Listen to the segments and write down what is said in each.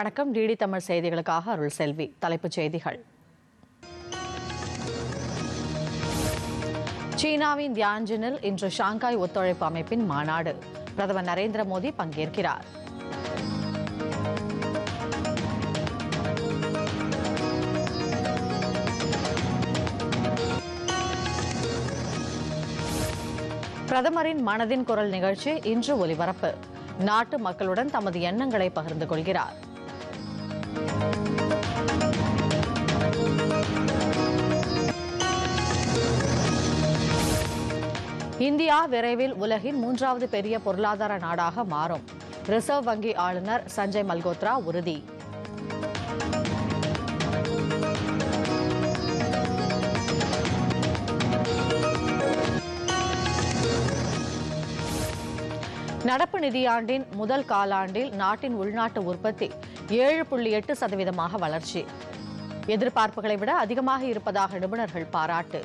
வணக்கம். டிடி தமிழ் செய்திகளுக்காக அருள் செல்வி. தலைப்புச் செய்திகள். சீனாவின் தியான்ஜினில் இன்று ஷாங்காய் ஒத்துழைப்பு அமைப்பின் மாநாடு. பிரதமர் நரேந்திர மோடி பங்கேற்கிறார். பிரதமரின் மனதின் குரல் நிகழ்ச்சி இன்று ஒலிபரப்பு. நாட்டு மக்களுடன் தமது எண்ணங்களை பகிர்ந்து கொள்கிறார். இந்தியா விரைவில் உலகின் மூன்றாவது பெரிய பொருளாதார நாடாக மாறும். ரிசர்வ் வங்கி ஆளுநர் சஞ்சய் மல்கோத்ரா உறுதி. நடப்பு நிதியாண்டின் முதல் காலாண்டில் நாட்டின் உள்நாட்டு உற்பத்தி ஏழு புள்ளி எட்டு சதவீதமாக வளர்ச்சி. எதிர்பார்ப்புகளை விட அதிகமாக இருப்பதாக நிபுணர்கள் பாராட்டு.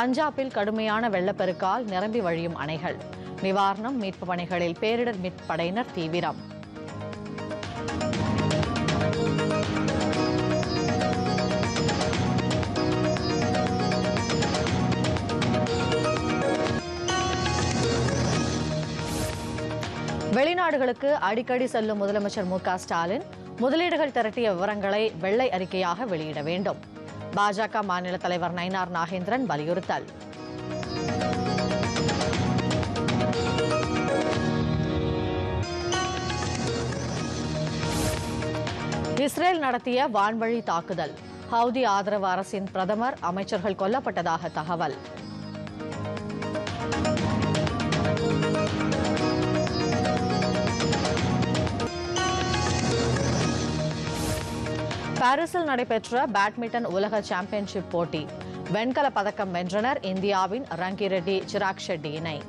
பஞ்சாபில் கடுமையான வெள்ளப்பெருக்கால் நிரம்பி வழியும் அணைகள். நிவாரணம் மீட்பு பணிகளில் பேரிடர் மீட்பு படையினர் தீவிரம். வெளிநாடுகளுக்கு அடிக்கடி செல்லும் முதலமைச்சர் மு க ஸ்டாலின் முதலீடுகள் திரட்டிய விவரங்களை வெள்ளை அறிக்கையாக வெளியிட வேண்டும். பாஜக மாநில தலைவர் நயினார் நாகேந்திரன் வலியுறுத்தல். இஸ்ரேல் நடத்திய வான்வழி தாக்குதல். ஹவுதி ஆதரவு அரசின் பிரதமர் அமைச்சர்கள் கொல்லப்பட்டதாக தகவல். பாரிஸில் நடைபெற்ற பேட்மிண்டன் உலக சாம்பியன்ஷிப் போட்டி. வெண்கல பதக்கம் வென்றனர் இந்தியாவின் ரங்கிரெட்டி சிராக் ஷெட்டி இணை.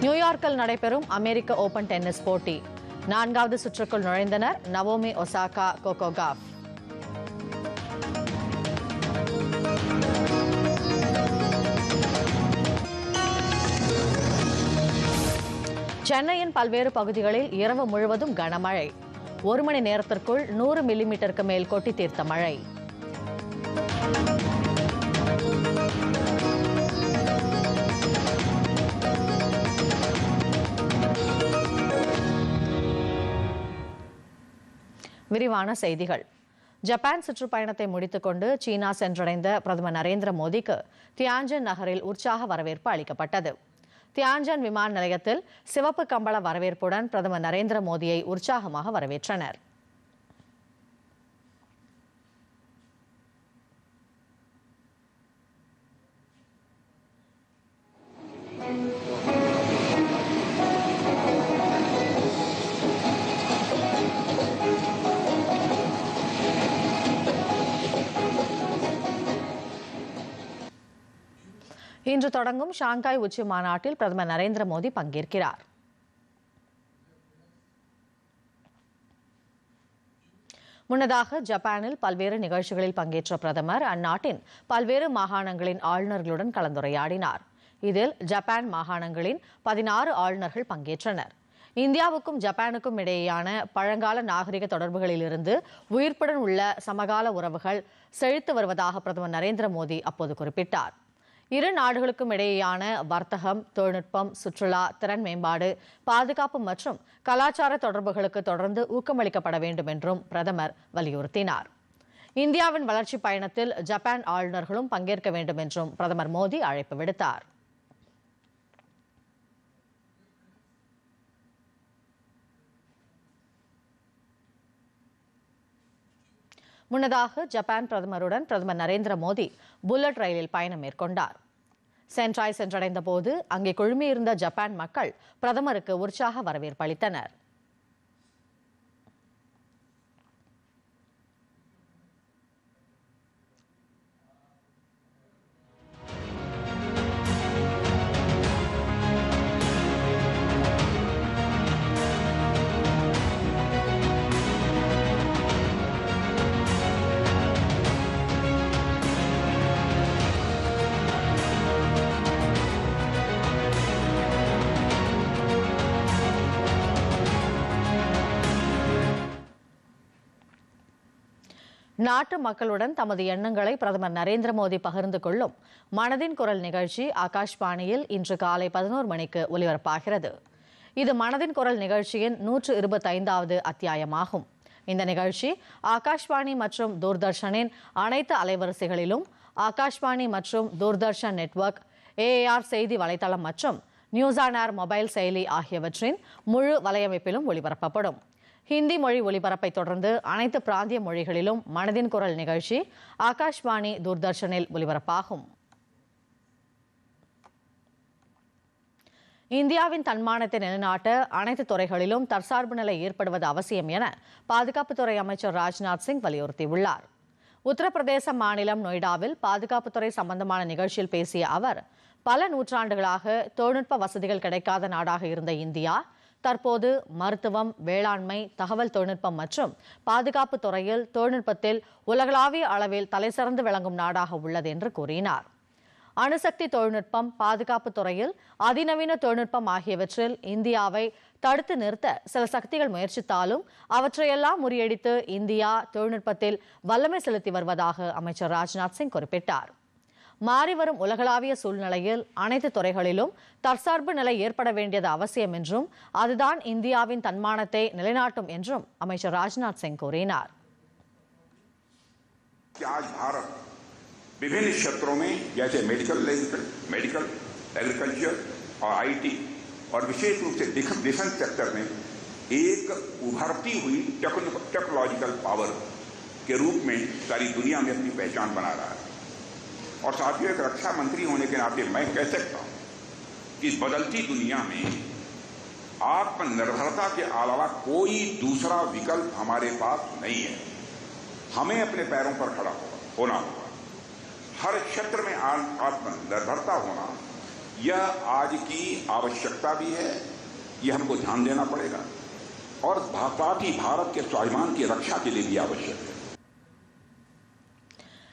நியூயார்க்கில் நடைபெறும் அமெரிக்க ஓபன் டென்னிஸ் போட்டி. நான்காவது சுற்றுக்குள் நுழைந்தனர் நவோமி ஒசாகா கோகோகாஃப் சென்னையின் பல்வேறு பகுதிகளில் இரவு முழுவதும் கனமழை. ஒரு மணி நேரத்திற்குள் நூறு மில்லிமீட்டருக்கு மேல் கொட்டி தீர்த்த மழை. விரிவான செய்திகள். ஜப்பான் சுற்றுப்பயணத்தை முடித்துக்கொண்டு சீனா சென்றடைந்த பிரதமர் நரேந்திர மோடிக்கு தியான்ஜன் நகரில் உற்சாக வரவேற்பு அளிக்கப்பட்டது. தியான்ஜன் விமான நிலையத்தில் சிவப்பு கம்பள வரவேற்புடன் பிரதமர் நரேந்திர மோடியை உற்சாகமாக வரவேற்றனர். இன்று தொடங்கும் ஷாங்காய் உச்சி மாநாட்டில் பிரதமர் நரேந்திர மோடி பங்கேற்கிறார். முன்னதாக ஜப்பானில் பல்வேறு நிகழ்ச்சிகளில் பங்கேற்ற பிரதமர் அந்நாட்டின் பல்வேறு மாகாணங்களின் ஆளுநர்களுடன் கலந்துரையாடினார். இதில் ஜப்பான் மாகாணங்களின் பதினாறு ஆளுநர்கள் பங்கேற்றனர். இந்தியாவுக்கும் ஜப்பானுக்கும் இடையேயான பழங்கால நாகரிக தொடர்புகளிலிருந்து உயிர்ப்புடன் உள்ள சமகால உறவுகள் செழித்து வருவதாக பிரதமர் நரேந்திர மோடி அப்போது குறிப்பிட்டார். இரு நாடுகளுக்கும் இடையேயான வர்த்தகம் தொழில்நுட்பம் சுற்றுலா திறன் மேம்பாடு பாதுகாப்பு மற்றும் கலாச்சார தொடர்புகளுக்கு தொடர்ந்து ஊக்கமளிக்கப்பட வேண்டும் என்றும் பிரதமர் வலியுறுத்தினார். இந்தியாவின் வளர்ச்சி பயணத்தில் ஜப்பான் ஆளுநர்களும் பங்கேற்க வேண்டும் என்றும் பிரதமர் மோடி அழைப்பு விடுத்தார். முன்னதாக ஜப்பான் பிரதமருடன் பிரதமர் நரேந்திர மோடி புல்லட் ரயிலில் பயணம் மேற்கொண்டார். சென்ட்ராய் சென்றடைந்த போது அங்கே குழுமியிருந்த ஜப்பான் மக்கள் பிரதமருக்கு உற்சாக வரவேற்பு அளித்தனர். நாட்டு மக்களுடன் தமது எண்ணங்களை பிரதமர் நரேந்திர மோடி பகிர்ந்து கொள்ளும் மனதின் குரல் நிகழ்ச்சி ஆகாஷ்வாணியில் இன்று காலை பதினோரு மணிக்கு ஒலிபரப்பாகிறது. இது மனதின் குரல் நிகழ்ச்சியின் நூற்று இருபத்தைந்தாவது அத்தியாயமாகும். இந்த நிகழ்ச்சி ஆகாஷ்வாணி மற்றும் தூர்தர்ஷனின் அனைத்து அலைவரிசைகளிலும் ஆகாஷ்வாணி மற்றும் தூர்தர்ஷன் நெட்வொர்க் ஏஏஆர் செய்தி வலைதளம் மற்றும் நியூஸ் ஆன் ஏர் மொபைல் செயலி ஆகியவற்றின் முழு வலையமைப்பிலும் ஒளிபரப்பப்படும் ஹிந்தி மொழி ஒலிபரப்பை தொடர்ந்து அனைத்து பிராந்திய மொழிகளிலும் மனதின் குரல் நிகழ்ச்சி ஆகாஷ்வாணி தூர்தர்ஷனில் ஒலிபரப்பாகும். இந்தியாவின் தன்மானத்தை நிலைநாட்ட அனைத்து துறைகளிலும் தற்சார்பு நிலை ஏற்படுவது அவசியம் என பாதுகாப்புத்துறை அமைச்சர் ராஜ்நாத் சிங் வலியுறுத்தியுள்ளார். உத்தரப்பிரதேச மாநிலம் நொய்டாவில் பாதுகாப்புத்துறை சம்பந்தமான நிகழ்ச்சியில் பேசிய அவர் பல நூற்றாண்டுகளாக தொழில்நுட்ப வசதிகள் கிடைக்காத நாடாக இருந்த இந்தியா தற்போது மருத்துவம் வேளாண்மை தகவல் தொழில்நுட்பம் மற்றும் பாதுகாப்பு துறையில் தொழில்நுட்பத்தில் உலகளாவிய அளவில் தலைசிறந்து விளங்கும் நாடாக உள்ளது என்று கூறினார். அணுசக்தி தொழில்நுட்பம் பாதுகாப்பு துறையில் அதிநவீன தொழில்நுட்பம் ஆகியவற்றில் இந்தியாவை தடுத்து நிறுத்த சில சக்திகள் முயற்சித்தாலும் அவற்றையெல்லாம் முறியடித்து இந்தியா தொழில்நுட்பத்தில் வல்லமை செலுத்தி வருவதாக அமைச்சர் ராஜ்நாத் சிங் குறிப்பிட்டார். மாறிவரும் உலகளாவிய சூழ்நிலையில் அனைத்து துறைகளிலும் தற்சார்பு நிலை ஏற்பட வேண்டியது அவசியம் என்றும் அதுதான் இந்தியாவின் தன்மானத்தை நிலைநாட்டும் என்றும் அமைச்சர் ராஜ்நாத் சிங் கூறினார் कि आज भारत विभिन्न क्षेत्रों में जैसे मेडिकल मेडिकल एग्रीकल्चर और आईटी और विशेष रूप से डिफेंस सेक्टर में एक उभरती हुई टेक्नोलॉजिकल पावर के रूप में सारी दुनिया में अपनी पहचान बना रहा है और साथियों एक रक्षा मंत्री होने के नाते मैं कह सकता हूँ कि इस बदलती दुनिया में आत्मनिर्भरता के अलावा कोई दूसरा विकल्प हमारे पास नहीं है। हमें अपने पैरों पर खड़ा होना होगा। हर क्षेत्र में आत्मनिर्भरता होना, यह आज की आवश्यकता भी है, यह हमको ध्यान देना पड़ेगा। और साथ ही भारत के स्वाभिमान की रक्षा के लिए भी आवश्यक है।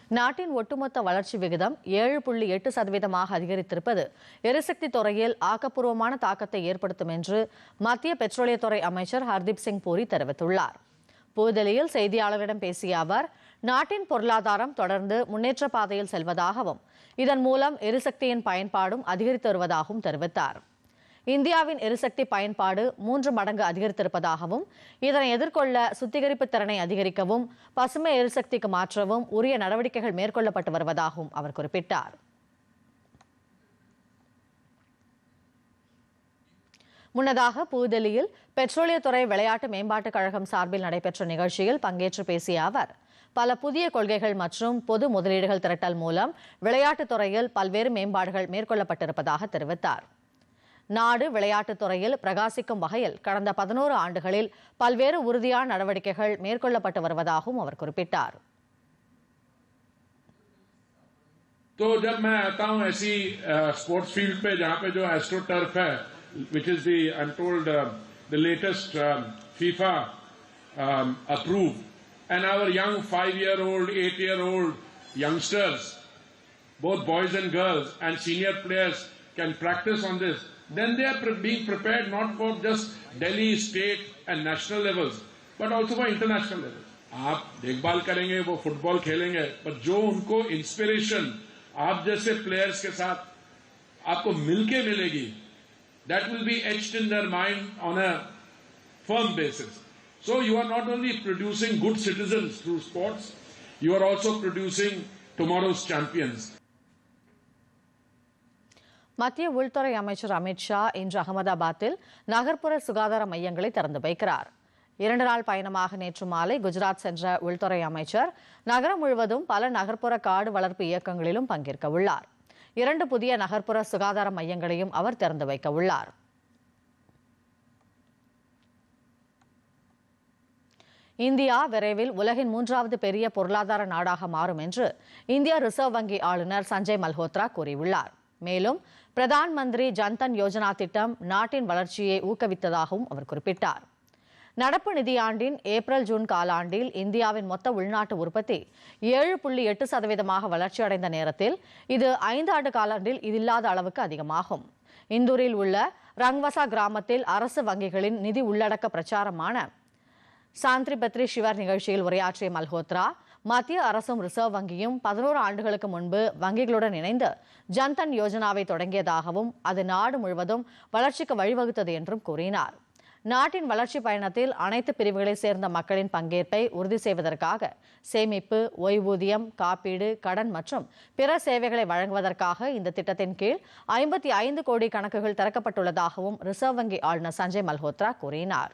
நாட்டின் ஒட்டுமொத்த வளர்ச்சி விகிதம் ஏழு புள்ளி எட்டு சதவீதமாக அதிகரித்திருப்பது எரிசக்தி துறையில் ஆக்கப்பூர்வமான தாக்கத்தை ஏற்படுத்தும் என்று மத்திய பெட்ரோலியத்துறை அமைச்சர் ஹர்தீப் சிங் பூரி தெரிவித்துள்ளார். புதுதில்லியில் செய்தியாளர்களிடம் பேசிய அவர் நாட்டின் பொருளாதாரம் தொடர்ந்து முன்னேற்ற பாதையில் செல்வதாகவும் இதன் மூலம் எரிசக்தியின் பயன்பாடும் அதிகரித்து வருவதாகவும் தெரிவித்தார். இந்தியாவின் எரிசக்தி பயன்பாடு மூன்று மடங்கு அதிகரித்திருப்பதாகவும் இதனை எதிர்கொள்ள சுத்திகரிப்பு திறனை அதிகரிக்கவும் பசுமை எரிசக்திக்கு மாற்றவும் உரிய நடவடிக்கைகள் மேற்கொள்ளப்பட்டு வருவதாகவும் அவர் குறிப்பிட்டார். முன்னதாக புதுதில்லியில் பெட்ரோலியத்துறை விளையாட்டு மேம்பாட்டுக் கழகம் சார்பில் நடைபெற்ற நிகழ்ச்சியில் பங்கேற்று பேசிய அவர் பல புதிய கொள்கைகள் மற்றும் பொது முதலீடுகள் திரட்டல் மூலம் விளையாட்டுத் துறையில் பல்வேறு மேம்பாடுகள் மேற்கொள்ளப்பட்டிருப்பதாக தெரிவித்தார். நாடு விளையாட்டுத் துறையில் பிரகாசிக்கும் வகையில் கடந்த பதினோரு ஆண்டுகளில் பல்வேறு உறுதியான நடவடிக்கைகள் மேற்கொள்ளப்பட்டு வருவதாகவும் அவர் குறிப்பிட்டார் तो जब मैं आता हूं ऐसी स्पोर्ट्स फील्ड पे जहां पे जो एस्ट्रो टर्फ है which is the I am told the latest FIFA approve and our young five year old eight year old youngsters both boys and girls and senior players can practice on this then they are pre- being prepared not for just Delhi state and national levels but also for international levels आप देखभाल करेंगे वो football खेलेंगे पर जो उनको inspiration आप जैसे प्लेयर्स के साथ आपको मिलके मिलेगी that will be etched in their mind on a firm basis so you are not only producing good citizens through sports you are also producing tomorrow's champions மத்திய உள்துறை அமைச்சர் அமித் ஷா இன்று அகமதாபாத்தில் நகர்ப்புற சுகாதார மையங்களை திறந்து வைக்கிறார். இரண்டு நாள் பயணமாக நேற்று மாலை குஜராத் சென்ற உள்துறை அமைச்சர் நகரம் முழுவதும் பல நகர்ப்புற காடு வளர்ப்பு இயக்கங்களிலும் பங்கேற்க உள்ளார். இரண்டு புதிய நகர்ப்புற சுகாதார மையங்களையும் அவர் திறந்து வைக்க உள்ளார். இந்தியா விரைவில் உலகின் மூன்றாவது பெரிய பொருளாதார நாடாக மாறும் என்று இந்திய ரிசர்வ் வங்கி ஆளுநர் சஞ்சய் மல்ஹோத்ரா கூறியுள்ளார். மேலும் பிரதான் மந்திரி ஜன்தன் யோஜனா திட்டம் நாட்டின் வளர்ச்சியை ஊக்குவித்ததாகவும் அவர் குறிப்பிட்டார். நடப்பு நிதியாண்டின் ஏப்ரல் ஜூன் காலாண்டில் இந்தியாவின் மொத்த உள்நாட்டு உற்பத்தி ஏழு புள்ளி எட்டு சதவீதமாக வளர்ச்சியடைந்த நேரத்தில் இது ஐந்து ஆண்டு காலாண்டில் இதில்லாத அளவுக்கு அதிகமாகும். இந்தூரில் உள்ள ரங்வசா கிராமத்தில் அரசு வங்கிகளின் நிதி உள்ளடக்க பிரச்சாரமான சாந்திரி பத்ரி சிவர் நிகழ்ச்சியில் உரையாற்றிய மல்ஹோத்ரா மத்திய அரசும் ரிசர்வ் வங்கியும் பதினோரு ஆண்டுகளுக்கு முன்பு வங்கிகளுடன் இணைந்து ஜன்தன் யோஜனாவை தொடங்கியதாகவும் அது நாடு முழுவதும் வளர்ச்சிக்கு வழிவகுத்தது என்றும் கூறினார். நாட்டின் வளர்ச்சி பயணத்தில் அனைத்து பிரிவுகளைச் சேர்ந்த மக்களின் பங்கேற்பை உறுதி செய்வதற்காக சேமிப்பு ஓய்வூதியம் காப்பீடு கடன் மற்றும் பிற சேவைகளை வழங்குவதற்காக இந்த திட்டத்தின் கீழ் ஐம்பத்தி ஐந்து கோடி கணக்குகள் திறக்கப்பட்டுள்ளதாகவும் ரிசர்வ் வங்கி ஆளுநர் சஞ்சய் மல்ஹோத்ரா கூறினார்.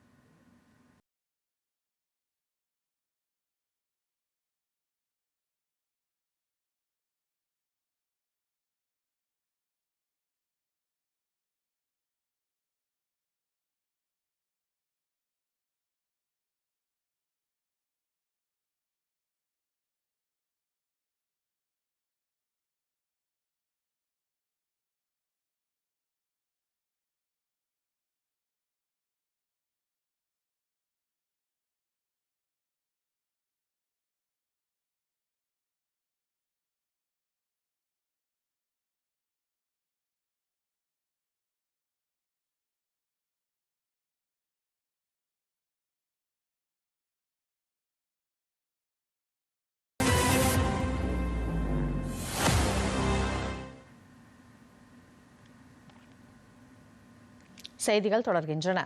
செய்திகள் தொடர்கின்றன.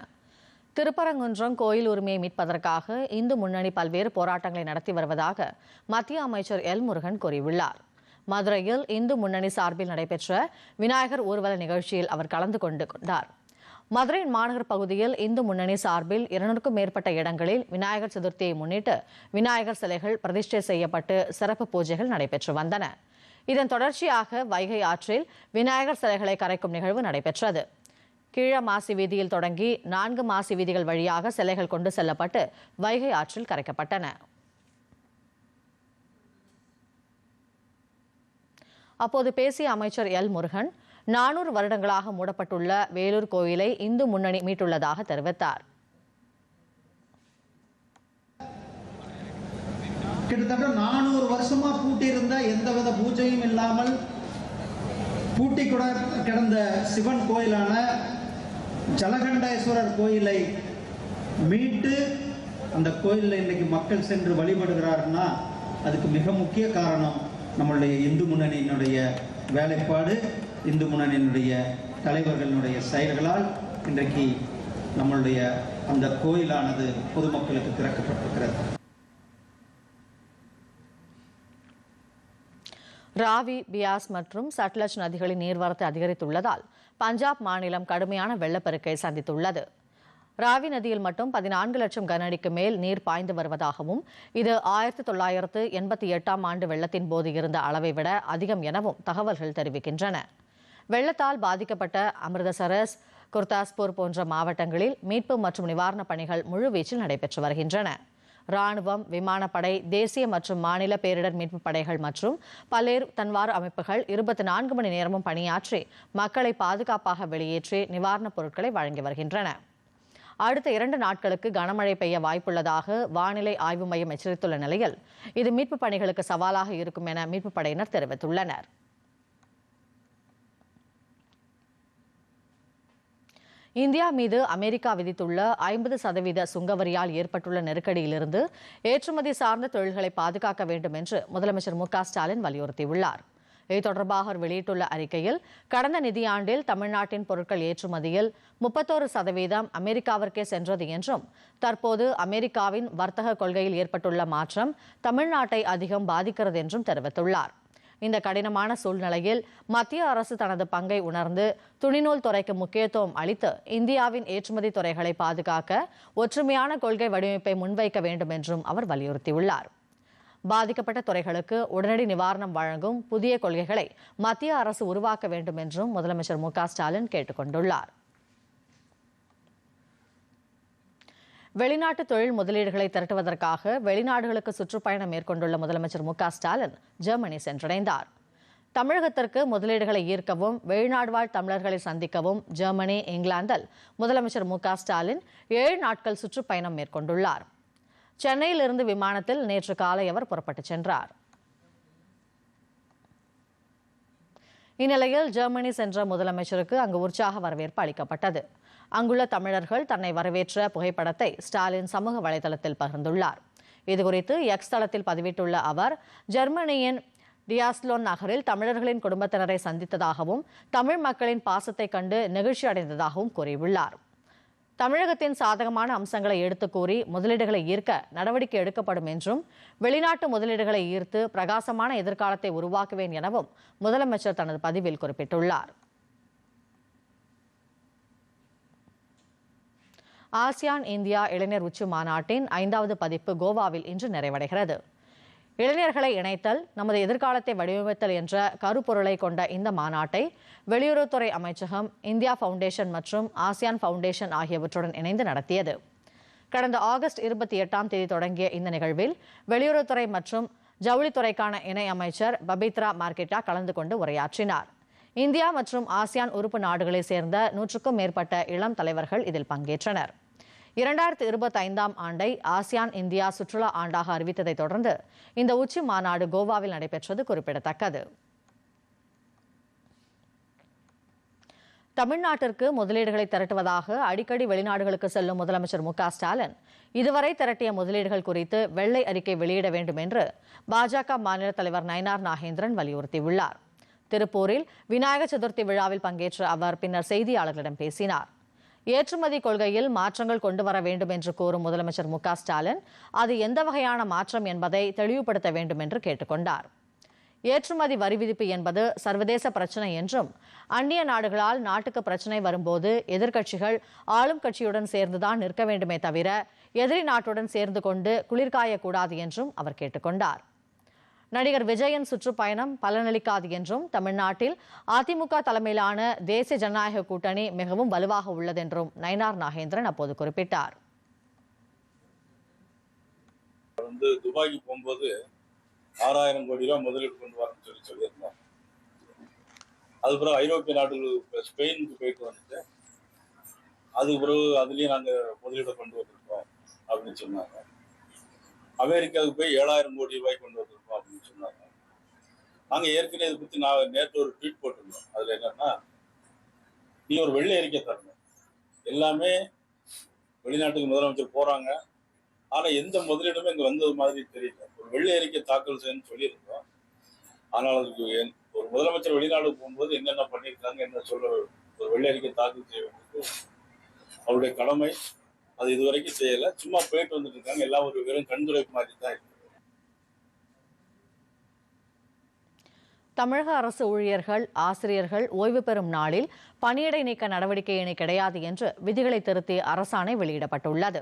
திருப்பரங்குன்றம் கோயில் உரிமையை மீட்பதற்காக இந்து முன்னணி பல்வேறு போராட்டங்களை நடத்தி வருவதாக மத்திய அமைச்சர் எல் முருகன் கூறியுள்ளார். மதுரையில் இந்து முன்னணி சார்பில் நடைபெற்ற விநாயகர் ஊர்வல நிகழ்ச்சியில் அவர் கலந்து கொண்டு கொண்டார். மதுரை மாநகர் பகுதியில் இந்து முன்னணி சார்பில் இருநூறுக்கும் மேற்பட்ட இடங்களில் விநாயகர் சதுர்த்தியை முன்னிட்டு விநாயகர் சிலைகள் பிரதிஷ்டை செய்யப்பட்டு சிறப்பு பூஜைகள் நடைபெற்று வந்தன. இதன் தொடர்ச்சியாக வைகை ஆற்றில் விநாயகர் சிலைகளை கரைக்கும் நிகழ்வு நடைபெற்றது. கீழ மாசி வீதியில் தொடங்கி நான்கு மாசி வீதிகள் வழியாக சிலைகள் கொண்டு செல்லப்பட்டு வைகை ஆற்றில் கரைக்கப்பட்டன. அப்போது பேசிய அமைச்சர் எல் முருகன் நானூறு வருடங்களாக மூடப்பட்டுள்ள வேலூர் கோயிலை இந்து முன்னணி மீட்டுள்ளதாக தெரிவித்தார். கிட்டத்தட்ட நானூறு வருஷமா பூட்டியிருந்த எந்தவித பூஜையும் இல்லாமல் பூட்டி கூட கிடந்த சிவன் கோயிலான ஜலகண்டேஸ்வரர் கோயிலை மீட்டு அந்த கோயிலில் இன்னைக்கு மக்கள் சென்று வழிபடுகிறாருன்னா அதுக்கு மிக முக்கிய காரணம் நம்மளுடைய இந்து முன்னணியினுடைய வேலைப்பாடு இந்து முன்னணியினுடைய தலைவர்களினுடைய செயல்களால் இன்றைக்கு நம்மளுடைய அந்த கோயிலானது பொதுமக்களுக்கு திறக்கப்பட்டிருக்கிறது. ராவி பியாஸ் மற்றும் சட்லஜ் நதிகளின் நீர்வரத்து அதிகரித்துள்ளதால் பஞ்சாப் மாநிலம் கடுமையான வெள்ளப்பெருக்கை சந்தித்துள்ளது. ராவி நதியில் மட்டும் பதினான்கு லட்சம் கனஅடிக்கு மேல் நீர் பாய்ந்து வருவதாகவும் இது ஆயிரத்தி தொள்ளாயிரத்து எண்பத்தி எட்டாம் ஆண்டு வெள்ளத்தின் போது இருந்த அளவை விட அதிகம் எனவும் தகவல்கள் தெரிவிக்கின்றன. வெள்ளத்தால் பாதிக்கப்பட்ட அமிர்தசரஸ் குர்தாஸ்பூர் போன்ற மாவட்டங்களில் மீட்பு மற்றும் நிவாரணப் பணிகள் முழுவீச்சில் நடைபெற்று வருகின்றன. ராணுவம் விமானப்படை தேசிய மற்றும் மாநில பேரிடர் மீட்புப் படைகள் மற்றும் பல்வேறு தன்வார் அமைப்புகள் இருபத்தி நான்கு மணி நேரமும் பணியாற்றி மக்களை பாதுகாப்பாக வெளியேற்றி நிவாரணப் பொருட்களை வழங்கி வருகின்றன. அடுத்த இரண்டு நாட்களுக்கு கனமழை பெய்ய வாய்ப்புள்ளதாக வானிலை ஆய்வு மையம் எச்சரித்துள்ள நிலையில் இது மீட்புப் பணிகளுக்கு சவாலாக இருக்கும் என மீட்புப் படையினர் தெரிவித்துள்ளனர். இந்தியா மீது அமெரிக்கா விதித்துள்ள ஐம்பது சதவீத சுங்கவரியால் ஏற்பட்டுள்ள நெருக்கடியிலிருந்து ஏற்றுமதி சார்ந்த தொழில்களை பாதுகாக்க வேண்டும் என்று முதலமைச்சர் மு ஸ்டாலின் வலியுறுத்தியுள்ளார். இது தொடர்பாக அவர் வெளியிட்டுள்ள அறிக்கையில் கடந்த நிதியாண்டில் தமிழ்நாட்டின் பொருட்கள் ஏற்றுமதியில் முப்பத்தோரு சதவீதம் அமெரிக்காவிற்கே சென்றது என்றும் தற்போது அமெரிக்காவின் வர்த்தக கொள்கையில் ஏற்பட்டுள்ள மாற்றம் தமிழ்நாட்டை அதிகம் பாதிக்கிறது என்றும் தெரிவித்துள்ளார். இந்த கடினமான சூழ்நிலையில் மத்திய அரசு தனது பங்கை உணர்ந்து துணிநூல் துறைக்கு முக்கியத்துவம் அளித்து இந்தியாவின் ஏற்றுமதி துறைகளை பாதுகாக்க ஒற்றுமையான கொள்கை வடிவமைப்பை முன்வைக்க வேண்டும் என்றும் அவர் வலியுறுத்தியுள்ளார். பாதிக்கப்பட்ட துறைகளுக்கு உடனடி நிவாரணம் வழங்கும் புதிய கொள்கைகளை மத்திய அரசு உருவாக்க வேண்டும் என்றும் முதலமைச்சர் மு க ஸ்டாலின் கேட்டுக்கொண்டுள்ளார். வெளிநாட்டு தொழில் முதலீடுகளை திரட்டுவதற்காக வெளிநாடுகளுக்கு சுற்றுப்பயணம் மேற்கொண்டுள்ள முதலமைச்சர் மு ஸ்டாலின் ஜெர்மனி சென்றடைந்தார். தமிழகத்திற்கு முதலீடுகளை ஈர்க்கவும் வெளிநாடு வாழ் தமிழர்களை சந்திக்கவும் ஜெர்மனி இங்கிலாந்தில் முதலமைச்சர் மு ஸ்டாலின் ஏழு நாட்கள் சுற்றுப்பயணம் மேற்கொண்டுள்ளார். சென்னையிலிருந்து விமானத்தில் நேற்று காலை அவர் புறப்பட்டுச் சென்றார். இந்நிலையில் ஜெர்மனி சென்ற முதலமைச்சருக்கு அங்கு உற்சாக வரவேற்பு அளிக்கப்பட்டது. அங்குள்ள தமிழர்கள் தன்னை வரவேற்ற புகைப்படத்தை ஸ்டாலின் சமூக வலைதளத்தில் பகிர்ந்துள்ளார். இதுகுறித்து எக்ஸ் தளத்தில் பதிவிட்டுள்ள அவர் ஜெர்மனியின் டியாஸ்லோன் நகரில் தமிழர்களின் குடும்பத்தினரை சந்தித்ததாகவும் தமிழ் மக்களின் பாசத்தை கண்டு நெகிழ்ச்சி அடைந்ததாகவும் கூறியுள்ளார். தமிழகத்தின் சாதகமான அம்சங்களை எடுத்துக் கூறி முதலீடுகளை ஈர்க்க நடவடிக்கை எடுக்கப்படும் என்றும் வெளிநாட்டு முதலீடுகளை ஈர்த்து பிரகாசமான எதிர்காலத்தை உருவாக்குவேன் எனவும் முதலமைச்சர் தனது பதிவில் குறிப்பிட்டுள்ளார். ஆசியான் இந்தியா இளைஞர் உச்சி மாநாட்டின் ஐந்தாவது பதிப்பு கோவாவில் இன்று நிறைவடைகிறது. இளைஞர்களை இணைத்தல் நமது எதிர்காலத்தை வடிவமைத்தல் என்ற கருப்பொருளை கொண்ட இந்த மாநாட்டை வெளியுறவுத்துறை அமைச்சகம் இந்தியா ஃபவுண்டேஷன் மற்றும் ஆசியான் ஃபவுண்டேஷன் ஆகியவற்றுடன் இணைந்து நடத்தியது. கடந்த ஆகஸ்ட் இருபத்தி எட்டாம் தேதி தொடங்கிய இந்த நிகழ்வில் வெளியுறவுத்துறை மற்றும் ஜவுளித்துறைக்கான இணை அமைச்சர் பபித்ரா மார்க்கெட்டா கலந்து கொண்டு உரையாற்றினார். இந்தியா மற்றும் ஆசியான் உறுப்பு நாடுகளைச் சேர்ந்த நூற்றுக்கும் மேற்பட்ட இளம் தலைவர்கள் இதில் பங்கேற்றனர். இரண்டாயிரத்தி இருபத்தி ஐந்தாம் ஆண்டை ஆசியான் இந்தியா சுற்றுலா ஆண்டாக அறிவித்ததைத் தொடர்ந்து இந்த உச்சி மாநாடு கோவாவில் நடைபெற்றது குறிப்பிடத்தக்கது. தமிழ்நாட்டிற்கு முதலீடுகளை திரட்டுவதாக அடிக்கடி வெளிநாடுகளுக்கு செல்லும் முதலமைச்சர் மு ஸ்டாலின் இதுவரை திரட்டிய முதலீடுகள் குறித்து வெள்ளை அறிக்கை வெளியிட வேண்டும் என்று பாஜக மாநில தலைவர் நயனார் நாகேந்திரன் வலியுறுத்தியுள்ளார். திருப்பூரில் விநாயகர் சதுர்த்தி விழாவில் பங்கேற்ற அவர் பின்னர் செய்தியாளர்களிடம் பேசினார். ஏற்றுமதி கொள்கையில் மாற்றங்கள் கொண்டு வர வேண்டும் என்று கூறும் முதலமைச்சர் மு ஸ்டாலின் அது எந்த வகையான மாற்றம் என்பதை தெளிவுபடுத்த வேண்டும் என்று கேட்டுக்கொண்டார். ஏற்றுமதி வரி விதிப்பு என்பது சர்வதேச பிரச்சனை என்றும் அந்நிய நாடுகளால் நாட்டுக்கு பிரச்சனை வரும்போது எதிர்க்கட்சிகள் ஆளும் கட்சியுடன் சேர்ந்துதான் நிற்க வேண்டுமே தவிர எதிரி நாட்டுடன் சேர்ந்து கொண்டு குளிர்காயக்கூடாது என்றும் அவர் கேட்டுக்கொண்டார். நடிகர் விஜயன் சுற்றுப்பயணம் பலனளிக்காது என்றும் தமிழ்நாட்டில் அதிமுக தலைமையிலான தேசிய ஜனநாயக கூட்டணி மிகவும் வலுவாக உள்ளது என்றும் நயனார் நாகேந்திரன் அப்போது குறிப்பிட்டார். வந்து துபாய்க்கு போகும்போது ஆறாயிரம் கோடி ரூபாய் முதலீடு கொண்டு வரணும்னு சொல்லி சொல்லியிருந்தாங்க அது பிறகு ஐரோப்பிய நாடுகள் ஸ்பெயினுக்கு போயிட்டு வந்துட்டு அதுக்கு பிறகு அதுலயும் நாங்க முதலீடு கொண்டு வந்திருக்கோம் அப்படின்னு சொன்னாங்க. அமெரிக்காவுக்கு போய் ஏழாயிரம் கோடி ரூபாய் கொண்டு வந்திருக்கோம் அப்படின்னு சொன்னாங்க. நாங்கள் ஏற்கனவே இதை பற்றி நான் நேற்று ஒரு ட்வீட் போட்டிருந்தோம். அதில் என்னன்னா நீ ஒரு வெள்ளை அறிக்கை தரணும். எல்லாமே வெளிநாட்டுக்கு முதலமைச்சர் போறாங்க. ஆனால் எந்த முதலீடுமே இங்கே வந்தது மாதிரி தெரியல. ஒரு வெள்ளை அறிக்கை தாக்கல் செய்யணும்னு சொல்லியிருக்கோம் ஆனால் அதுக்கு என்- ஒரு முதலமைச்சர் வெளிநாடு போகும்போது என்னென்ன பண்ணியிருக்காங்க என்ன சொல்ல ஒரு வெள்ளை அறிக்கை தாக்கல் செய்ய வேண்டியது அவருடைய கடமை. அது இதுவரைக்கும் செய்யல. சும்மா போயிட்டு வந்துட்டு இருக்காங்க. எல்லா ஒரு வெறும் கண்துடைப்பு மாதிரி தான் இருக்கு. தமிழக அரசு ஊழியர்கள் ஆசிரியர்கள் ஓய்வு பெறும் நாளில் பணியிடை நீக்க நடவடிக்கை கிடையாது என்று விதிகளை திருத்தி அரசாணை வெளியிடப்பட்டுள்ளது.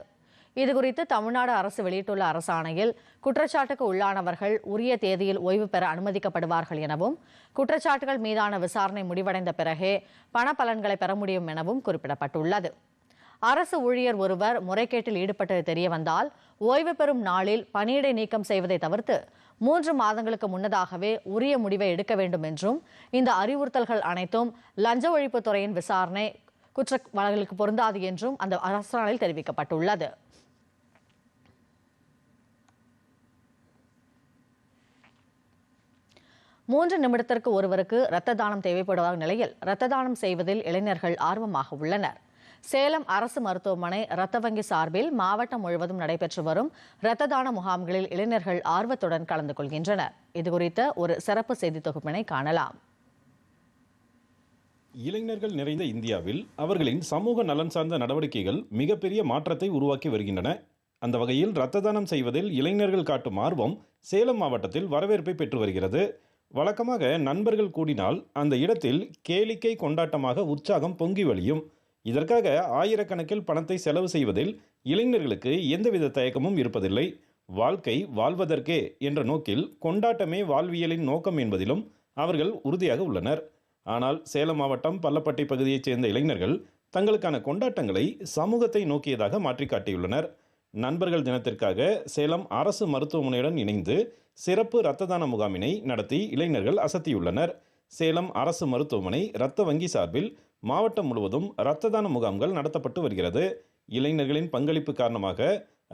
இதுகுறித்து தமிழ்நாடு அரசு வெளியிட்டுள்ள அரசாணையில் குற்றச்சாட்டுக்கு உள்ளானவர்கள் உரிய தேதியில் ஓய்வு பெற அனுமதிக்கப்படுவார்கள் எனவும் குற்றச்சாட்டுகள் மீதான விசாரணை முடிவடைந்த பிறகே பண பலன்களை பெற முடியும் எனவும் குறிப்பிடப்பட்டுள்ளது. அரசு ஊழியர் ஒருவர் முறைகேட்டில் ஈடுபட்டது தெரிய வந்தால் ஓய்வு பெறும் நாளில் பணியிடை நீக்கம் செய்வதை தவிர்த்து மூன்று மாதங்களுக்கு முன்னதாகவே உரிய முடிவை எடுக்க வேண்டும் என்றும் இந்த அறிவுறுத்தல்கள் அனைத்தும் லஞ்ச ஒழிப்புத்துறையின் விசாரணை குற்ற வழக்குகளுக்கு பொருந்தாது என்றும் அந்த அரசாணையில் தெரிவிக்கப்பட்டுள்ளது. மூன்று நிமிடத்திற்கு ஒருவருக்கு இரத்த தானம் தேவைப்படுவார் நிலையில் இரத்த தானம் செய்வதில் இளைஞர்கள் ஆர்வமாக உள்ளனர். சேலம் அரசு மருத்துவமனை இரத்த வங்கி சார்பில் மாவட்டம் முழுவதும் நடைபெற்று வரும் இரத்த தான முகாம்களில் இளைஞர்கள் ஆர்வத்துடன் கலந்து கொள்கின்றனர். இதுகுறித்த ஒரு சிறப்பு செய்தி தொகுப்பினை காணலாம். இளைஞர்கள் நிறைந்த இந்தியாவில் அவர்களின் சமூக நலன் சார்ந்த நடவடிக்கைகள் மிகப்பெரிய மாற்றத்தை உருவாக்கி வருகின்றன. அந்த வகையில் இரத்த தானம் செய்வதில் இளைஞர்கள் காட்டும் ஆர்வம் சேலம் மாவட்டத்தில் வரவேற்பை பெற்று வருகிறது. வழக்கமாக நண்பர்கள் கூடினால் அந்த இடத்தில் கேளிக்கை கொண்டாட்டமாக உற்சாகம் பொங்கி வழியும். இதற்காக ஆயிரக்கணக்கில் பணத்தை செலவு செய்வதில் இளைஞர்களுக்கு எந்தவித தயக்கமும் இருப்பதில்லை. வாழ்க்கை வாழ்வதற்கே என்ற நோக்கில் கொண்டாட்டமே வாழ்வியலின் நோக்கம் என்பதிலும் அவர்கள் உறுதியாக உள்ளனர். ஆனால் சேலம் மாவட்டம் பள்ளப்பட்டி பகுதியைச் சேர்ந்த இளைஞர்கள் தங்களுக்கான கொண்டாட்டங்களை சமூகத்தை நோக்கியதாக மாற்றி காட்டியுள்ளனர் நண்பர்கள் தினத்திற்காக சேலம் அரசு மருத்துவமனையுடன் இணைந்து சிறப்பு இரத்த தான முகாமினை நடத்தி இளைஞர்கள் அசத்தியுள்ளனர். சேலம் அரசு மருத்துவமனை இரத்த வங்கி சார்பில் மாவட்டம் முழுவதும் இரத்த தான முகாம்கள் நடத்தப்பட்டு வருகிறது. இளைஞர்களின் பங்களிப்பு காரணமாக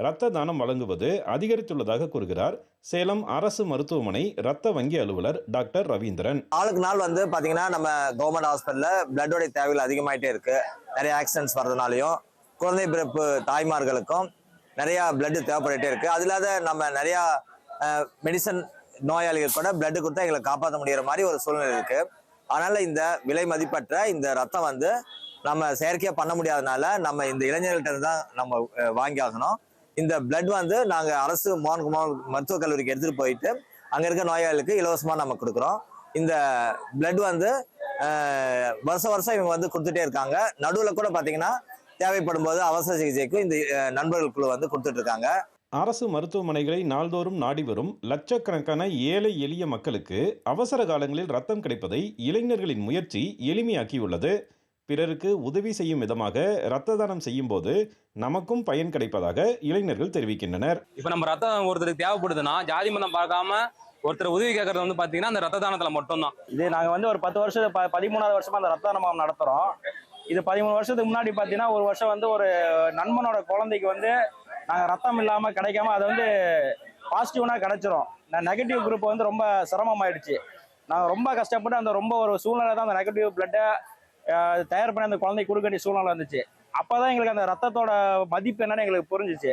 இரத்த தானம் வழங்குவது அதிகரித்துள்ளதாக கூறுகிறார். சேலம் அரசு மருத்துவமனை இரத்த வங்கி அலுவலர் டாக்டர் ரவீந்திரன். நாளுக்கு நாள் வந்து பாத்தீங்கன்னா நம்ம கவர்மெண்ட் ஹாஸ்பிட்டல்ல பிளட்டோட தேவைகள் அதிகமாயிட்டே இருக்கு. நிறைய ஆக்சிடென்ட்ஸ் வர்றதுனாலையும் குழந்தை பிறப்பு தாய்மார்களுக்கும் நிறைய பிளட்டு தேவைப்பட்டுட்டே இருக்கு. அது இல்லாத நம்ம நிறையா மெடிசன் நோயாளிகள் கூட பிளட்டு கொடுத்தா எங்களை காப்பாற்ற முடியற மாதிரி ஒரு சூழ்நிலை இருக்குது அதனால இந்த விலை மதிப்பற்ற இந்த ரத்தம் வந்து நம்ம செயற்கையாக பண்ண முடியாதனால நம்ம இந்த இளைஞர்கள்ட்ட தான் நம்ம வாங்கி ஆகணும். இந்த பிளட் வந்து நாங்கள் அரசு மோகன்குமார் மருத்துவக் கல்லூரிக்கு எடுத்துகிட்டு போயிட்டு அங்கே இருக்க நோயாளிகளுக்கு இலவசமாக நம்ம கொடுக்குறோம். இந்த பிளட் வந்து வருஷம் வருஷம் இவங்க வந்து கொடுத்துட்டே இருக்காங்க. நடுவில் கூட பார்த்தீங்கன்னா தேவைப்படும் போது அவசர சிகிச்சைக்கு இந்த நண்பர்கள் குழு வந்து கொடுத்துட்ருக்காங்க அரசு மருத்துவமனைகளை நாள்தோறும் நாடி வரும் லட்சக்கணக்கான ஏழை எளிய மக்களுக்கு அவசர காலங்களில் ரத்தம் கிடைப்பதை இளைஞர்களின் முயற்சி எளிமையாக்கியுள்ளது. பிறருக்கு உதவி செய்யும் விதமாக இரத்த தானம் செய்யும் போது நமக்கும் பயன் கிடைப்பதாக இளைஞர்கள் தெரிவிக்கின்றனர். இப்போ நம்ம ரத்தம் ஒருத்தருக்கு தேவைப்படுதுன்னா ஜாதி மதம் பார்க்காம ஒருத்தர் உதவி கேட்கறது வந்து பாத்தீங்கன்னா அந்த ரத்த தானத்துல மட்டும்தான். இது நாங்கள் வந்து ஒரு பத்து வருஷம் ப பதிமூணாவது வருஷமா அந்த ரத்த தானம் நடத்துகிறோம் இது பதிமூணு வருஷத்துக்கு முன்னாடி பார்த்தீங்கன்னா ஒரு வருஷம் வந்து ஒரு நண்பனோட குழந்தைக்கு வந்து நாங்கள் ரத்தம் இல்லாமல் கிடைக்காம அது வந்து பாசிட்டிவ்னா கிடைச்சிரும். நெகட்டிவ் குரூப் வந்து ரொம்ப சிரமமாயிடுச்சு. நாங்கள் ரொம்ப கஷ்டப்பட்டு அந்த ரொம்ப ஒரு சூழ்நிலை தான் அந்த நெகட்டிவ் பிளட்டை தயார் பண்ணி அந்த குழந்தைக்கு கொடுக்க வேண்டிய சூழ்நிலை இருந்துச்சு அப்பதான் எங்களுக்கு அந்த ரத்தத்தோட மதிப்பு என்னன்னு எங்களுக்கு புரிஞ்சிச்சு.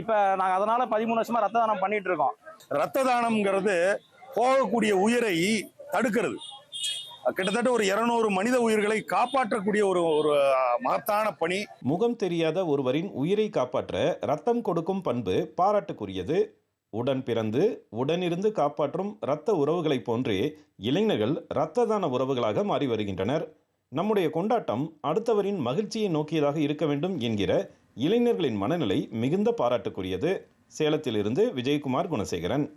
இப்போ நாங்கள் அதனால பதிமூணு வருஷமா ரத்த தானம் பண்ணிட்டு இருக்கோம். ரத்த தானம்ங்கிறது போகக்கூடிய உயிரை தடுக்கிறது. கிட்டத்தட்ட ஒரு இருநூறு மனித உயிர்களை காப்பாற்றக்கூடிய ஒரு ஒரு மகத்தான பணி. முகம் தெரியாத ஒருவரின் உயிரை காப்பாற்ற ரத்தம் கொடுக்கும் பண்பு பாராட்டுக்குரியது. உடன் பிறந்து உடனிருந்து காப்பாற்றும் இரத்த உறவுகளைப் போன்றே இளைஞர்கள் இரத்த தான உறவுகளாக மாறி வருகின்றனர். நம்முடைய கொண்டாட்டம் அடுத்தவரின் மகிழ்ச்சியை நோக்கியதாக இருக்க வேண்டும் என்கிற இளைஞர்களின் மனநிலை மிகுந்த பாராட்டுக்குரியது. சேலத்திலிருந்து விஜயகுமார் குணசேகரன்.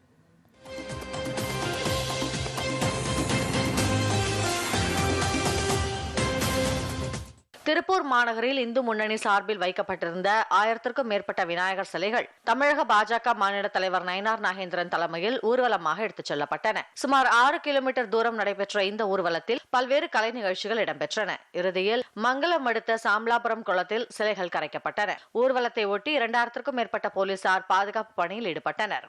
திருப்பூர் மாநகரில் இந்து முன்னணி சார்பில் வைக்கப்பட்டிருந்த ஆயிரத்திற்கும் மேற்பட்ட விநாயகர் சிலைகள் தமிழக பாஜக மாநில தலைவர் நயனார் நாகேந்திரன் தலைமையில் ஊர்வலமாக எடுத்துச் செல்லப்பட்டன. சுமார் ஆறு கிலோமீட்டர் தூரம் நடைபெற்ற இந்த ஊர்வலத்தில் பல்வேறு கலை நிகழ்ச்சிகள் இடம்பெற்றன. இறுதியில் மங்களம் அடுத்த சாம்லாபுரம் குளத்தில் சிலைகள் கரைக்கப்பட்டன. ஊர்வலத்தை ஒட்டி இரண்டாயிரத்திற்கும் மேற்பட்ட போலீசார் பாதுகாப்பு பணியில் ஈடுபட்டனர்.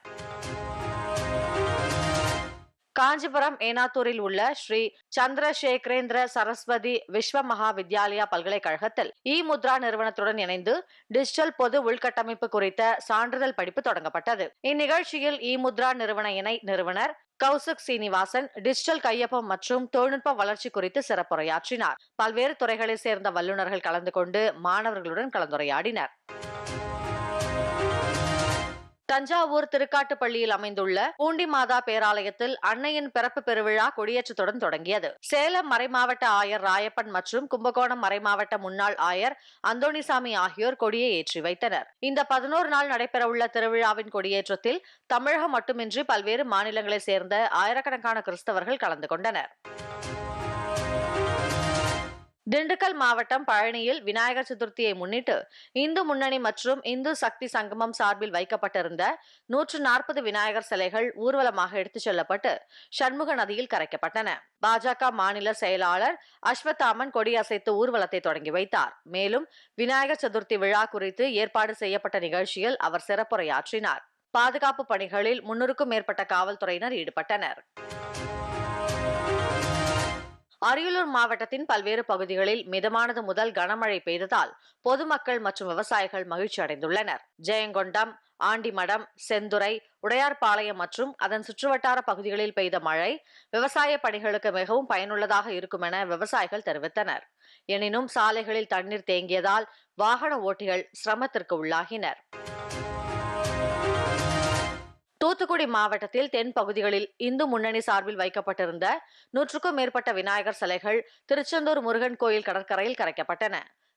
காஞ்சிபுரம் ஏனாத்தூரில் உள்ள ஸ்ரீ சந்திரசேகரேந்திர சரஸ்வதி விஸ்வ மகா வித்யாலயா பல்கலைக்கழகத்தில் இ முத்ரா நிறுவனத்துடன் இணைந்து டிஜிட்டல் பொது உள்கட்டமைப்பு குறித்த சான்றிதழ் படிப்பு தொடங்கப்பட்டது. இந்நிகழ்ச்சியில் இ முத்ரா நிறுவன இணை நிறுவனர் கௌசுக் சீனிவாசன் டிஜிட்டல் கையொப்பம் மற்றும் தொழில்நுட்ப வளர்ச்சி குறித்து சிறப்புரையாற்றினார். பல்வேறு துறைகளைச் சேர்ந்த வல்லுநர்கள் கலந்து கொண்டு மாணவர்களுடன் கலந்துரையாடினர். தஞ்சாவூர் திருக்காட்டுப்பள்ளியில் அமைந்துள்ள பூண்டி மாதா பேராலயத்தில் அன்னையின் பிறப்பு பெருவிழா கொடியேற்றத்துடன் தொடங்கியது. சேலம் மறைமாவட்ட ஆயர் ராயப்பன் மற்றும் கும்பகோணம் மறைமாவட்ட முன்னாள் ஆயர் அந்தோணிசாமி ஆகியோர் கொடியை ஏற்றி வைத்தனர். இந்த பதினோரு நாள் நடைபெறவுள்ள திருவிழாவின் கொடியேற்றத்தில் தமிழகம் மட்டுமின்றி பல்வேறு மாநிலங்களைச் சேர்ந்த ஆயிரக்கணக்கான கிறிஸ்தவர்கள் கலந்து கொண்டனர். திண்டுக்கல் மாவட்டம் பழனியில் விநாயகர் சதுர்த்தியை முன்னிட்டு இந்து முன்னணி மற்றும் இந்து சக்தி சங்கமம் சார்பில் வைக்கப்பட்டிருந்த நூற்று நாற்பது விநாயகர் சிலைகள் ஊர்வலமாக எடுத்துச் செல்லப்பட்டு சண்முக நதியில் கரைக்கப்பட்டன. பாஜக மாநில செயலாளர் அஸ்வத்தாமன் கொடியசைத்து ஊர்வலத்தை தொடங்கி வைத்தார். மேலும் விநாயகர் சதுர்த்தி விழா குறித்து ஏற்பாடு செய்யப்பட்ட நிகழ்ச்சியில் அவர் சிறப்புரையாற்றினார். பாதுகாப்பு பணிகளில் முன்னூறுக்கும் மேற்பட்ட காவல்துறையினர் ஈடுபட்டனர். அரியலூர் மாவட்டத்தின் பல்வேறு பகுதிகளில் மிதமானது முதல் கனமழை பெய்ததால் பொதுமக்கள் மற்றும் விவசாயிகள் மகிழ்ச்சி அடைந்துள்ளனர். ஜெயங்கொண்டம் ஆண்டிமடம் செந்துறை உடையார்பாளையம் மற்றும் அதன் சுற்றுவட்டார பகுதிகளில் பெய்த மழை விவசாய பணிகளுக்கு மிகவும் பயனுள்ளதாக இருக்கும் என விவசாயிகள் தெரிவித்தனர். எனினும் சாலைகளில் தண்ணீர் தேங்கியதால் வாகன ஓட்டிகள் சிரமத்திற்கு உள்ளாகினர். தூத்துக்குடி மாவட்டத்தில் தென் பகுதிகளில் இந்து முன்னணி சார்பில் வைக்கப்பட்டிருந்த நூற்றுக்கும் மேற்பட்ட விநாயகர் சிலைகள் திருச்செந்தூர் முருகன் கோயில் கடற்கரையில் கரைக்கப்பட்டன.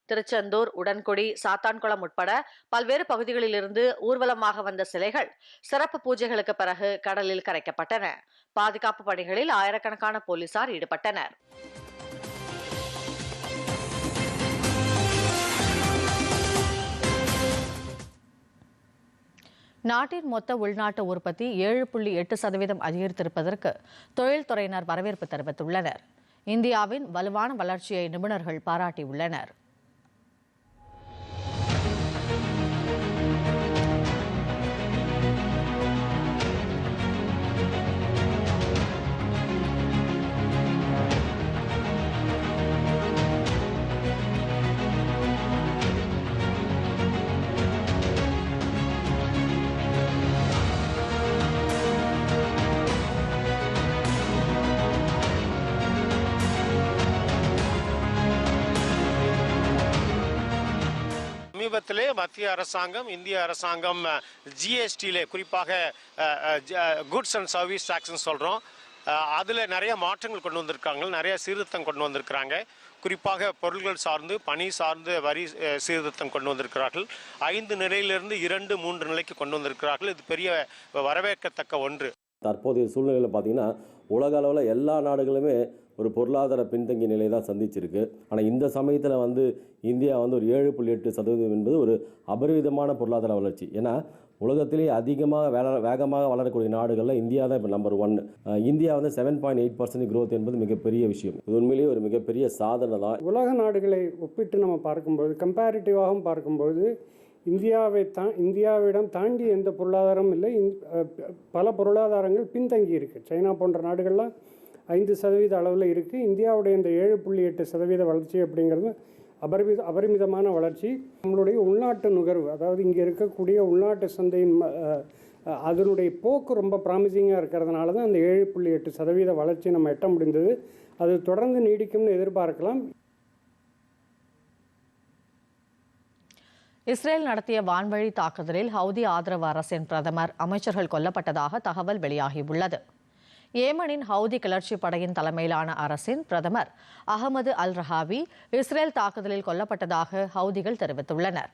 திருச்செந்தூர் உடன்குடி சாத்தான்குளம் உட்பட பல்வேறு பகுதிகளிலிருந்து ஊர்வலமாக வந்த சிலைகள் சிறப்பு பூஜைகளுக்கு பிறகு கடலில் கரைக்கப்பட்டன. பாதுகாப்பு பணிகளில் ஆயிரக்கணக்கான போலீசார் ஈடுபட்டனர். நாட்டின் மொத்த உள்நாட்டு உற்பத்தி ஏழு புள்ளி எட்டு சதவீதம் அதிகரித்திருப்பதற்கு தொழில்துறையினர் வரவேற்பு தெரிவித்துள்ளனர். இந்தியாவின் வலுவான வளர்ச்சியை நிபுணர்கள் பாராட்டியுள்ளனர். சமீபத்திலே மத்திய அரசாங்கம் இந்திய அரசாங்கம் ஜிஎஸ்டியிலே குறிப்பாக குட்ஸ் அண்ட் சர்வீஸ் டாக்ஸ்னு சொல்கிறோம் அதில் நிறைய மாற்றங்கள் கொண்டு வந்திருக்காங்க. நிறைய சீர்திருத்தம் கொண்டு வந்திருக்கிறாங்க. குறிப்பாக பொருள்கள் சார்ந்து பணி சார்ந்து வரி சீர்திருத்தம் கொண்டு வந்திருக்கிறார்கள். ஐந்து நிலையிலிருந்து இரண்டு மூன்று நிலைக்கு கொண்டு வந்திருக்கிறார்கள். இது பெரிய வரவேற்கத்தக்க ஒன்று. தற்போதைய சூழ்நிலையில் பார்த்தீங்கன்னா உலக அளவில் எல்லா நாடுகளுமே ஒரு பொருளாதார பின்தங்கிய நிலை தான் சந்திச்சிருக்கு. ஆனால் இந்த சமயத்தில் வந்து இந்தியா வந்து ஒரு ஏழு புள்ளி எட்டு சதவீதம் என்பது ஒரு அபரிவிதமான பொருளாதார வளர்ச்சி. ஏன்னா உலகத்திலே அதிகமாக வேல வேகமாக வளரக்கூடிய நாடுகளில் இந்தியா தான் இப்போ நம்பர் ஒன் இந்தியா வந்து seven point eight percent growth என்பது மிகப்பெரிய விஷயம். இது உண்மையிலேயே ஒரு மிகப்பெரிய சாதனை தான். உலக நாடுகளை ஒப்பிட்டு நம்ம பார்க்கும்போது கம்பேரிட்டிவாகவும் பார்க்கும்போது இந்தியாவை தா இந்தியாவிடம் தாண்டி எந்த பொருளாதாரமும் இல்லை. இந்- பல பொருளாதாரங்கள் பின்தங்கி இருக்குது சைனா போன்ற நாடுகள்லாம் ஐந்து சதவீத அளவில் இருக்குது இந்தியாவுடைய இந்த ஏழு புள்ளி எட்டு சதவீத வளர்ச்சி அப்படிங்கிறது அபரிமித அபரிமிதமான வளர்ச்சி. நம்மளுடைய உள்நாட்டு நுகர்வு அதாவது இங்கே இருக்கக்கூடிய உள்நாட்டு சந்தையின் ம- அதனுடைய போக்கு ரொம்ப ப்ராமிசிங்காக இருக்கிறதுனால தான் அந்த ஏழு புள்ளி எட்டு சதவீத வளர்ச்சி நம்ம எட்ட முடிந்தது. அது தொடர்ந்து நீடிக்கும்னு எதிர்பார்க்கலாம். இஸ்ரேல் நடத்திய வான்வழி தாக்குதலில் ஹவுதி ஆதரவு அரசின் பிரதமர் அமைச்சர்கள் கொல்லப்பட்டதாக தகவல் வெளியாகியுள்ளது. ஏமனின் ஹவுதி கிளர்ச்சி படையின் தலைமையிலான அரசின் பிரதமர் அகமது அல் ரஹாவி இஸ்ரேல் தாக்குதலில் கொல்லப்பட்டதாக ஹவுதிகள் தெரிவித்துள்ளனர்.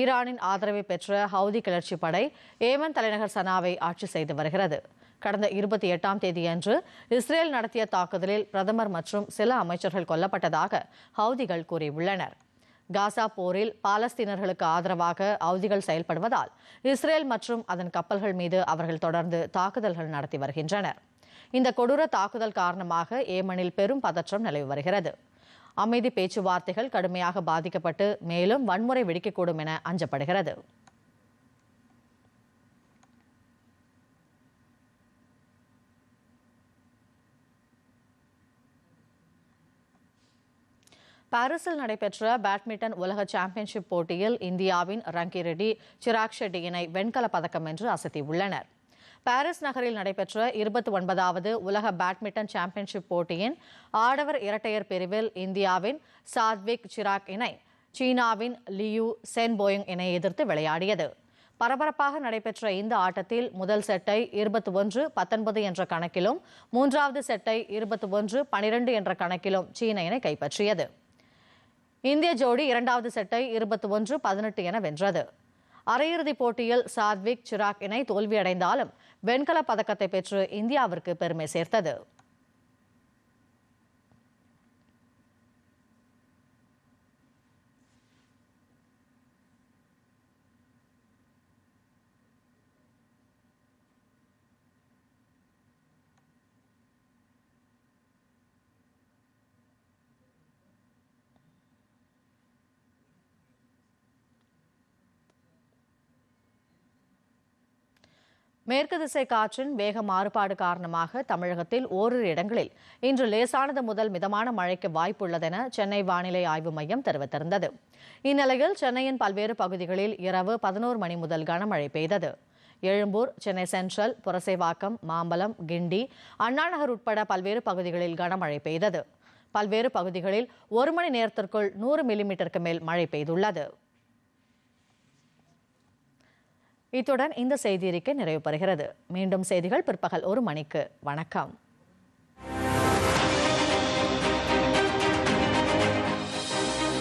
ஈரானின் ஆதரவை பெற்ற ஹவுதி கிளர்ச்சி படை ஏமன் தலைநகர் சனாவை ஆட்சி செய்து வருகிறது. கடந்த இருபத்தி எட்டாம் தேதியன்று இஸ்ரேல் நடத்திய தாக்குதலில் பிரதமர் மற்றும் சில அமைச்சர்கள் கொல்லப்பட்டதாக ஹவுதிகள் கூறியுள்ளனர். காசா போரில் பாலஸ்தீனர்களுக்கு ஆதரவாக ஹவுதிகள் செயல்படுவதால் இஸ்ரேல் மற்றும் அதன் கப்பல்கள் மீது அவர்கள் தொடர்ந்து தாக்குதல்கள் நடத்தி வருகின்றனர். இந்த கொடூர தாக்குதல் காரணமாக ஏமனில் பெரும் பதற்றம் நிலவி வருகிறது. அமைதி பேச்சுவார்த்தைகள் கடுமையாக பாதிக்கப்பட்டு மேலும் வன்முறை வெடிக்கக்கூடும் என அஞ்சப்படுகிறது. பாரிஸில் நடைபெற்ற பேட்மிண்டன் உலக சாம்பியன்ஷிப் போட்டியில் இந்தியாவின் ரங்கி ரெட்டி சிராக் ஷெட்டி இணை வெண்கலப் பதக்கம் என்று அசத்தியுள்ளனர். பாரிஸ் நகரில் நடைபெற்ற இருபத்தி ஒன்பதாவது உலக பேட்மிண்டன் சாம்பியன்ஷிப் போட்டியின் ஆடவர் இரட்டையர் பிரிவில் இந்தியாவின் சாத்விக் சிராக் இணை சீனாவின் லியூ சென்போயிங் இணை எதிர்த்து விளையாடியது. பரபரப்பாக நடைபெற்ற இந்த ஆட்டத்தில் முதல் செட்டை இருபத்தி ஒன்று பத்தொன்பது என்ற கணக்கிலும் மூன்றாவது செட்டை இருபத்தி ஒன்று பனிரெண்டு என்ற கணக்கிலும் சீன இணை கைப்பற்றியது. இந்திய ஜோடி இரண்டாவது செட்டை இருபத்தி ஒன்று பதினெட்டு என வென்றது. அரையிறுதிப் போட்டியில் சாத்விக் சிராக் இணை தோல்வியடைந்தாலும் வெண்கல பதக்கத்தை பெற்று இந்தியாவிற்கு பெருமை சேர்த்தது. மேற்கு திசை காற்றின் வேக மாறுபாடு காரணமாக தமிழகத்தில் ஓரிரு இடங்களில் இன்று லேசானது முதல் மிதமான மழைக்கு வாய்ப்புள்ளதென சென்னை வானிலை ஆய்வு மையம் தெரிவித்திருந்தது. இந்நிலையில் சென்னையின் பல்வேறு பகுதிகளில் இரவு பதினோரு மணி முதல் கனமழை பெய்தது. எழும்பூர் சென்னை சென்ட்ரல் புரசைவாக்கம் மாம்பலம் கிண்டி அண்ணாநகர் உட்பட பல்வேறு பகுதிகளில் கனமழை பெய்தது. பல்வேறு பகுதிகளில் ஒரு மணி நேரத்திற்குள் நூறு மில்லிமீட்டருக்கு மேல் மழை பெய்துள்ளது. இத்துடன் இந்த செய்தியறிக்கை நிறைவு பெறுகிறது மீண்டும் செய்திகள் பிற்பகல் ஒரு மணிக்கு. வணக்கம்.